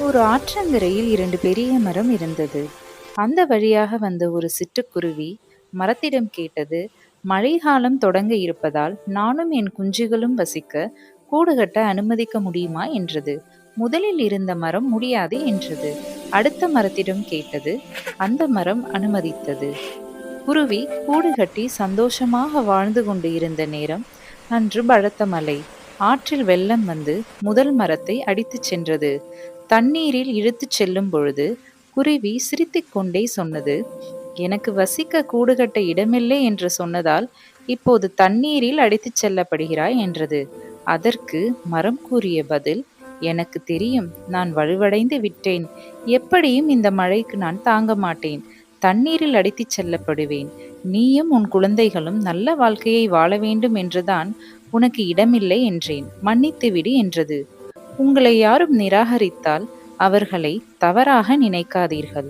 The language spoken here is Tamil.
ஒரு ஆற்றங்கரையில் இரண்டு பெரிய மரம் இருந்தது. அந்த வழியாக வந்த ஒரு சிட்டுக்குருவி மரத்திடம் கேட்டது மழைக்காலம் தொடங்க இருப்பதால் நானும் என் குஞ்சுகளும் வசிக்க கூடு கட்ட அனுமதிக்க முடியுமா? என்றது. முதலில் இருந்த மரம் முடியாது என்றது. அடுத்த மரத்திடம் கேட்டது அந்த மரம் அனுமதித்தது. குருவி கூடு கட்டி சந்தோஷமாக வாழ்ந்து கொண்டு இருந்த நேரம் அன்று பலத்த மழை. ஆற்றில் வெள்ளம் வந்து முதல் மரத்தை அடித்துச் சென்றது. தண்ணீரில் இழுத்துச் செல்லும் பொழுது குருவி சிரித்துக்கொண்டே சொன்னது எனக்கு வசிக்க கூடுகட்ட இடமில்லை என்று சொன்னதால் இப்போது தண்ணீரில் அடித்துச் செல்லப்படுகிறாய் என்றது. அதற்கு மரம் கூறிய பதில் எனக்கு தெரியும் நான் வலுவடைந்து விட்டேன். எப்படியும் இந்த மழைக்கு நான் தாங்க மாட்டேன். தண்ணீரில் அடித்துச் செல்லப்படுவேன். நீயும் உன் குழந்தைகளும் நல்ல வாழ்க்கையை வாழ வேண்டும் என்றுதான் உனக்கு இடமில்லை என்றேன். மன்னித்து விடு என்றது. உங்களை யாரும் நிராகரித்தால் அவர்களை தவறாக நினைக்காதீர்கள்.